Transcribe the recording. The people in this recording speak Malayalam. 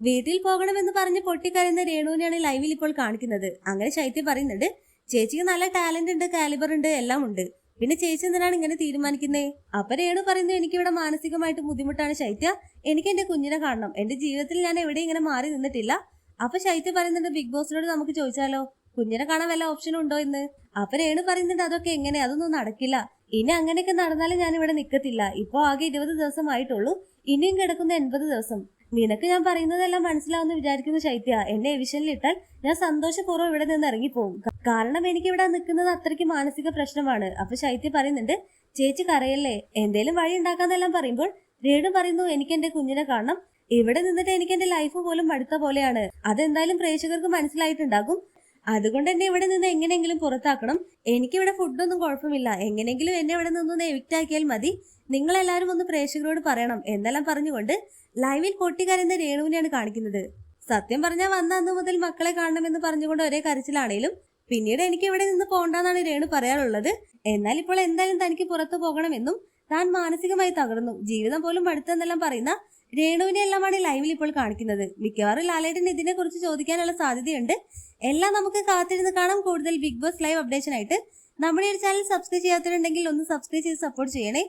വീട്ടിൽ പോകണമെന്ന് പറഞ്ഞ് പൊട്ടിക്കരയുന്ന രേണുവിനെയാണ് ലൈവിൽ ഇപ്പോൾ കാണിക്കുന്നത്. അങ്ങനെ ശൈത്യം പറയുന്നുണ്ട് ചേച്ചിക്ക് നല്ല ടാലന്റ് ഉണ്ട് കാലിബർ ഉണ്ട് എല്ലാം ഉണ്ട്. പിന്നെ ചേച്ചി എന്തിനാണ് ഇങ്ങനെ തീരുമാനിക്കുന്നേ? അപ്പൊ രേണു പറയുന്നു എനിക്കിവിടെ മാനസികമായിട്ട് ബുദ്ധിമുട്ടാണ് ശൈത്യ എനിക്ക് എന്റെ കുഞ്ഞിനെ കാണണം. എന്റെ ജീവിതത്തിൽ ഞാൻ എവിടെ ഇങ്ങനെ മാറി നിന്നിട്ടില്ല. അപ്പൊ ശൈത്യ പറയുന്നുണ്ട് ബിഗ് ബോസിനോട് നമുക്ക് ചോദിച്ചാലോ? കുഞ്ഞിനെ കാണാൻ വല്ല ഓപ്ഷനും ഉണ്ടോ എന്ന് അപ്പൊ രേണു പറയുന്നുണ്ട് അതൊക്കെ എങ്ങനെ? അതൊന്നും നടക്കില്ല. ഇനി അങ്ങനെയൊക്കെ നടന്നാലും ഞാൻ ഇവിടെ നിക്കത്തില്ല. ഇപ്പൊ ആകെ ഇരുപത് ദിവസം ആയിട്ടുള്ളൂ ഇനിയും കിടക്കുന്ന എൺപത് ദിവസം. നിനക്ക് ഞാൻ പറയുന്നതെല്ലാം മനസ്സിലാവുന്ന വിചാരിക്കുന്ന ശൈത്യ എന്നെ എവിഷനിലിട്ടാൽ ഞാൻ സന്തോഷപൂർവം ഇവിടെ നിന്ന് ഇറങ്ങിപ്പോവും. ക- കാരണം എനിക്ക് ഇവിടെ നിൽക്കുന്നത് അത്രയ്ക്ക് മാനസിക പ്രശ്നമാണ്. അപ്പൊ ശൈത്യ പറയുന്നുണ്ട് ചേച്ചി കരയല്ലേ? എന്തേലും വഴി ഉണ്ടാക്കാന്നെല്ലാം പറയുമ്പോൾ രേണു പറയുന്നു എനിക്ക് എന്റെ കുഞ്ഞിനെ കാണണം. ഇവിടെ നിന്നിട്ട് എനിക്ക് എന്റെ ലൈഫ് പോലും മടുത്ത പോലെയാണ്. അതെന്തായാലും പ്രേക്ഷകർക്ക് മനസ്സിലായിട്ടുണ്ടാകും. അതുകൊണ്ട് എന്നെ ഇവിടെ നിന്ന് എങ്ങനെയെങ്കിലും പുറത്താക്കണം. എനിക്കിവിടെ ഫുഡൊന്നും കുഴപ്പമില്ല. എങ്ങനെയെങ്കിലും എന്നെ ഇവിടെ നിന്നൊന്ന് എവിക്റ്റ് ആക്കിയാൽ മതി. നിങ്ങളെല്ലാവരും ഒന്ന് പ്രേക്ഷകരോട് പറയണം. എന്നെല്ലാം പറഞ്ഞുകൊണ്ട് ലൈവിൽ പൊട്ടിക്കരയുന്ന രേണുവിനെയാണ് കാണിക്കുന്നത്. സത്യം പറഞ്ഞാൽ വന്ന അന്ന് മുതൽ മക്കളെ കാണണമെന്ന് പറഞ്ഞുകൊണ്ട് ഒരേ കരച്ചിലാണേലും പിന്നീട് എനിക്ക് ഇവിടെ നിന്ന് പോകണ്ടെന്നാണ് രേണു പറയാറുള്ളത്. എന്നാൽ ഇപ്പോൾ എന്തായാലും തനിക്ക് പുറത്തു പോകണമെന്നും താൻ മാനസികമായി തകർന്നു. ജീവിതം പോലും മടുത്തെന്നെല്ലാം പറയുന്ന രേണുവിനെ എല്ലാമാണ് ലൈവിൽ ഇപ്പോൾ കാണിക്കുന്നത്. മിക്കവാറും ലാലേട്ടൻ ഇതിനെ കുറിച്ച് ചോദിക്കാനുള്ള സാധ്യതയുണ്ട്. എല്ലാം നമുക്ക് കാത്തിരുന്ന് കാണാം. കൂടുതൽ ബിഗ് ബോസ് ലൈവ് അപ്ഡേഷൻ ആയിട്ട്. നമ്മുടെ ഈ ചാനൽ സബ്സ്ക്രൈബ് ചെയ്യാത്തവരുണ്ടെങ്കിൽ ഒന്ന് സബ്സ്ക്രൈബ് ചെയ്ത് സപ്പോർട്ട് ചെയ്യണേ.